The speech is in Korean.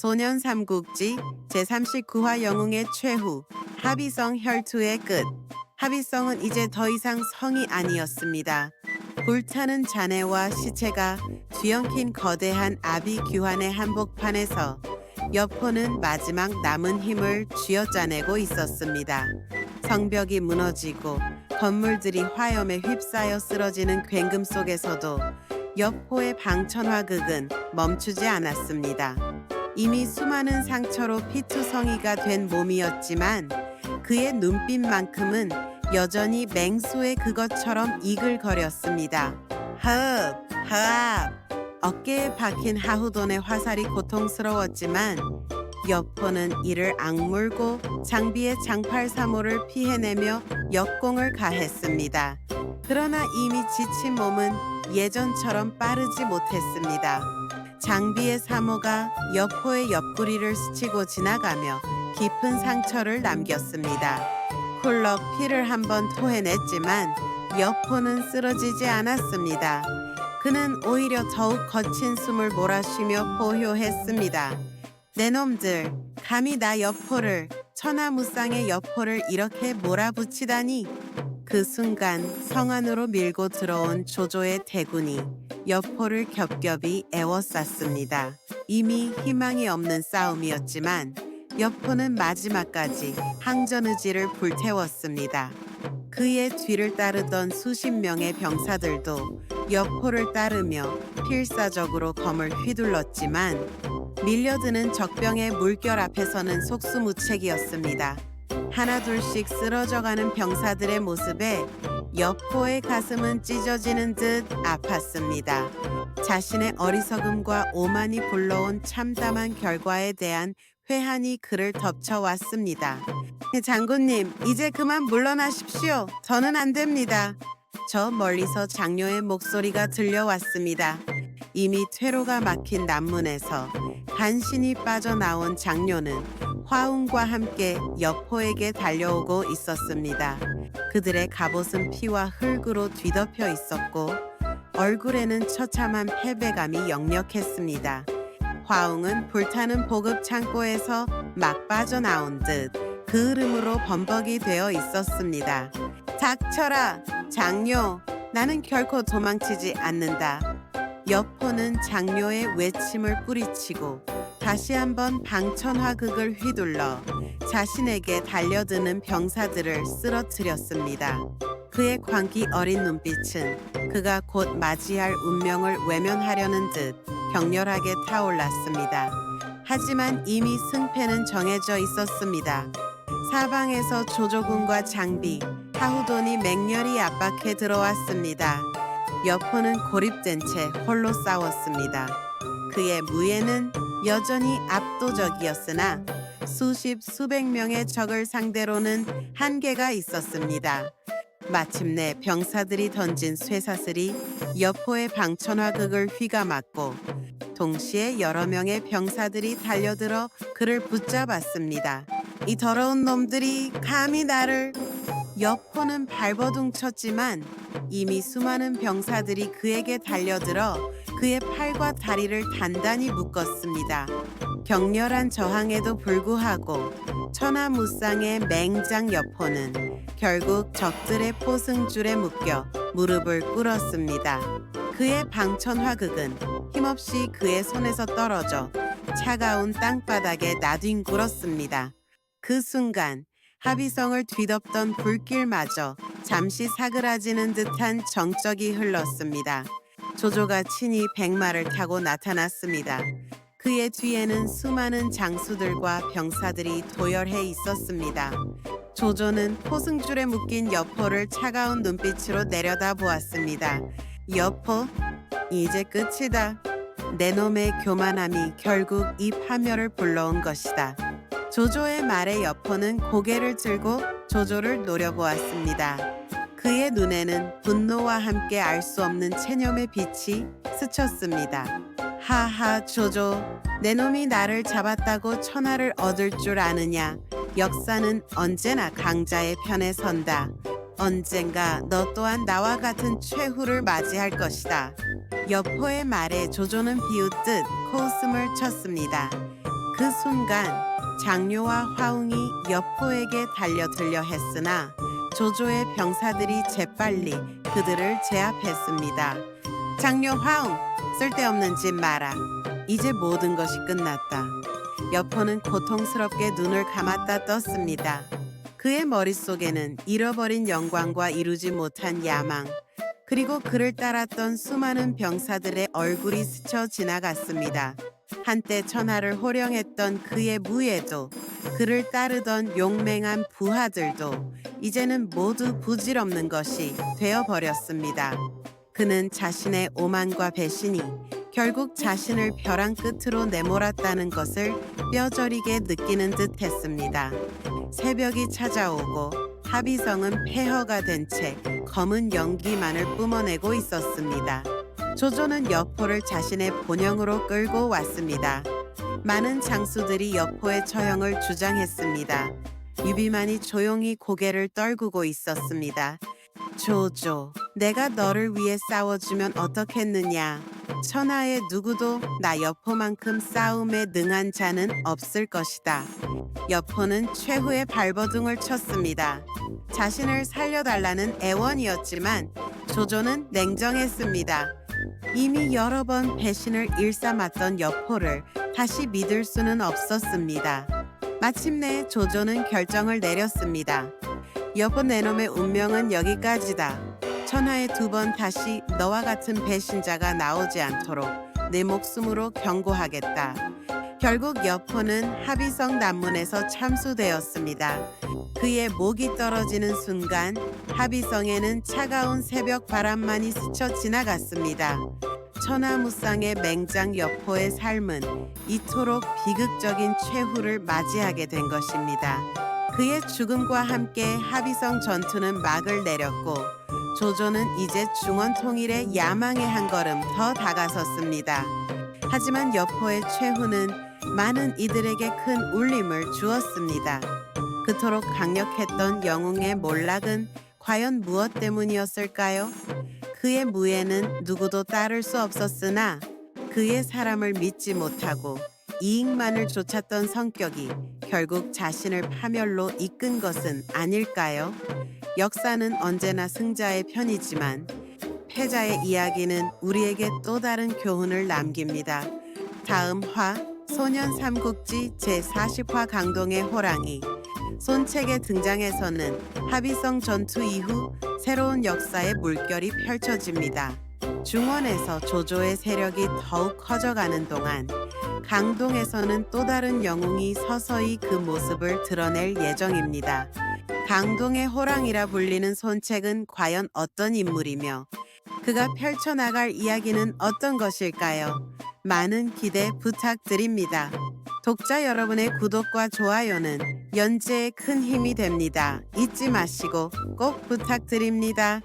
소년 삼국지 제39화 영웅의 최후 합의성 혈투의 끝 합의성은 이제 더 이상 성이 아니었습니다. 불타는 잔해와 시체가 뒤엉킨 거대한 아비 규환의 한복판에서 여포는 마지막 남은 힘을 쥐어짜내고 있었습니다. 성벽이 무너지고 건물들이 화염에 휩싸여 쓰러지는 굉금 속에서도 여포의 방천화극은 멈추지 않았습니다. 이미 수많은 상처로 피투성이가 된 몸이었지만 그의 눈빛만큼은 여전히 맹수의 그것처럼 이글거렸습니다. 흡, 흡. 어깨에 박힌 하후돈의 화살이 고통스러웠지만 여포는 이를 악물고 장비의 장팔 사모를 피해내며 역공을 가했습니다. 그러나 이미 지친 몸은 예전처럼 빠르지 못했습니다. 장비의 사모가 여포의 옆구리를 스치고 지나가며 깊은 상처를 남겼습니다. 쿨럭 피를 한번 토해냈지만 여포는 쓰러지지 않았습니다. 그는 오히려 더욱 거친 숨을 몰아쉬며 포효했습니다. 내 놈들, 감히 나 여포를 천하무쌍의 여포를 이렇게 몰아붙이다니. 그 순간 성 안으로 밀고 들어온 조조의 대군이 여포를 겹겹이 에워쌌습니다. 이미 희망이 없는 싸움이었지만 여포는 마지막까지 항전 의지를 불태웠습니다. 그의 뒤를 따르던 수십 명의 병사들도 여포를 따르며 필사적으로 검을 휘둘렀지만 밀려드는 적병의 물결 앞에서는 속수무책이었습니다. 하나 둘씩 쓰러져가는 병사들의 모습에 여포의 가슴은 찢어지는 듯 아팠습니다. 자신의 어리석음과 오만이 불러온 참담한 결과에 대한 회한이 그를 덮쳐왔습니다. 장군님, 이제 그만 물러나십시오. 저는 안 됩니다. 저 멀리서 장녀의 목소리가 들려왔습니다. 이미 퇴로가 막힌 남문에서 간신히 빠져나온 장녀는 화웅과 함께 여포에게 달려오고 있었습니다. 그들의 갑옷은 피와 흙으로 뒤덮여 있었고 얼굴에는 처참한 패배감이 역력했습니다. 화웅은 불타는 보급 창고에서 막 빠져나온 듯그 흐름으로 범벅이 되어 있었습니다. 닥쳐라, 장녀. 나는 결코 도망치지 않는다. 여포는 장녀의 외침을 뿌리치고 다시 한번 방천화극을 휘둘러 자신에게 달려드는 병사들을 쓰러뜨렸습니다. 그의 광기 어린 눈빛은 그가 곧 맞이할 운명을 외면하려는 듯 격렬하게 타올랐습니다. 하지만 이미 승패는 정해져 있었습니다. 사방에서 조조군과 장비, 하후돈이 맹렬히 압박해 들어왔습니다. 여포는 고립된 채 홀로 싸웠습니다. 그의 무예는 여전히 압도적이었으나 수십 수백 명의 적을 상대로는 한계가 있었습니다. 마침내 병사들이 던진 쇠사슬이 여포의 방천화극을 휘감았고 동시에 여러 명의 병사들이 달려들어 그를 붙잡았습니다. 이 더러운 놈들이 감히 나를 여포는 발버둥 쳤지만 이미 수많은 병사들이 그에게 달려들어 그의 팔과 다리를 단단히 묶었습니다. 격렬한 저항에도 불구하고 천하무쌍의 맹장 여포는 결국 적들의 포승줄에 묶여 무릎을 꿇었습니다. 그의 방천화극은 힘없이 그의 손에서 떨어져 차가운 땅바닥에 나뒹굴었습니다. 그 순간 합의성을 뒤덮던 불길마저 잠시 사그라지는 듯한 정적이 흘렀습니다. 조조가 친히 백마를 타고 나타났습니다. 그의 뒤에는 수많은 장수들과 병사들이 도열해 있었습니다. 조조는 포승줄에 묶인 여포를 차가운 눈빛으로 내려다 보았습니다. 여포, 이제 끝이다. 내 놈의 교만함이 결국 이 파멸을 불러온 것이다. 조조의 말에 여포는 고개를 들고 조조를 노려보았습니다. 그의 눈에는 분노와 함께 알 수 없는 체념의 빛이 스쳤습니다. 하하 조조, 내 놈이 나를 잡았다고 천하를 얻을 줄 아느냐? 역사는 언제나 강자의 편에 선다. 언젠가 너 또한 나와 같은 최후를 맞이할 것이다. 여포의 말에 조조는 비웃듯 코웃음을 쳤습니다. 그 순간 장료와 화웅이 여포에게 달려들려 했으나 조조의 병사들이 재빨리 그들을 제압했습니다. 장료 화웅 쓸데없는 짓 마라. 이제 모든 것이 끝났다. 여포는 고통스럽게 눈을 감았다 떴습니다. 그의 머릿속에는 잃어버린 영광과 이루지 못한 야망, 그리고 그를 따랐던 수많은 병사들의 얼굴이 스쳐 지나갔습니다. 한때 천하를 호령했던 그의 무예도, 그를 따르던 용맹한 부하들도 이제는 모두 부질없는 것이 되어버렸습니다. 그는 자신의 오만과 배신이 결국 자신을 벼랑 끝으로 내몰았다는 것을 뼈저리게 느끼는 듯 했습니다. 새벽이 찾아오고 합의성은 폐허가 된 채 검은 연기만을 뿜어내고 있었습니다. 조조는 여포를 자신의 본영으로 끌고 왔습니다. 많은 장수들이 여포의 처형을 주장했습니다. 유비만이 조용히 고개를 떨구고 있었습니다. 조조, 내가 너를 위해 싸워주면 어떻겠느냐? 천하의 누구도 나 여포만큼 싸움에 능한 자는 없을 것이다. 여포는 최후의 발버둥을 쳤습니다. 자신을 살려달라는 애원이었지만 조조는 냉정했습니다. 이미 여러 번 배신을 일삼았던 여포를 다시 믿을 수는 없었습니다. 마침내 조조는 결정을 내렸습니다. 여포 내놈의 운명은 여기까지다. 천하에 두 번 다시 너와 같은 배신자가 나오지 않도록 내 목숨으로 경고하겠다. 결국 여포는 합의성 난문에서 참수되었습니다. 그의 목이 떨어지는 순간 합의성에는 차가운 새벽 바람만이 스쳐 지나갔습니다. 천하무쌍의 맹장 여포의 삶은 이토록 비극적인 최후를 맞이하게 된 것입니다. 그의 죽음과 함께 합의성 전투는 막을 내렸고 조조는 이제 중원 통일의 야망의 한 걸음 더 다가섰습니다. 하지만 여포의 최후는 많은 이들에게 큰 울림을 주었습니다. 그토록 강력했던 영웅의 몰락은 과연 무엇 때문이었을까요? 그의 무예는 누구도 따를 수 없었으나 그의 사람을 믿지 못하고 이익만을 쫓았던 성격이 결국 자신을 파멸로 이끈 것은 아닐까요? 역사는 언제나 승자의 편이지만 패자의 이야기는 우리에게 또 다른 교훈을 남깁니다. 다음 화 소년 삼국지 제40화 강동의 호랑이 손책의 등장에서는 합의성 전투 이후 새로운 역사의 물결이 펼쳐집니다. 중원에서 조조의 세력이 더욱 커져가는 동안 강동에서는 또 다른 영웅이 서서히 그 모습을 드러낼 예정입니다. 강동의 호랑이라 불리는 손책은 과연 어떤 인물이며 그가 펼쳐나갈 이야기는 어떤 것일까요? 많은 기대 부탁드립니다. 독자 여러분의 구독과 좋아요는 연재에 큰 힘이 됩니다. 잊지 마시고 꼭 부탁드립니다.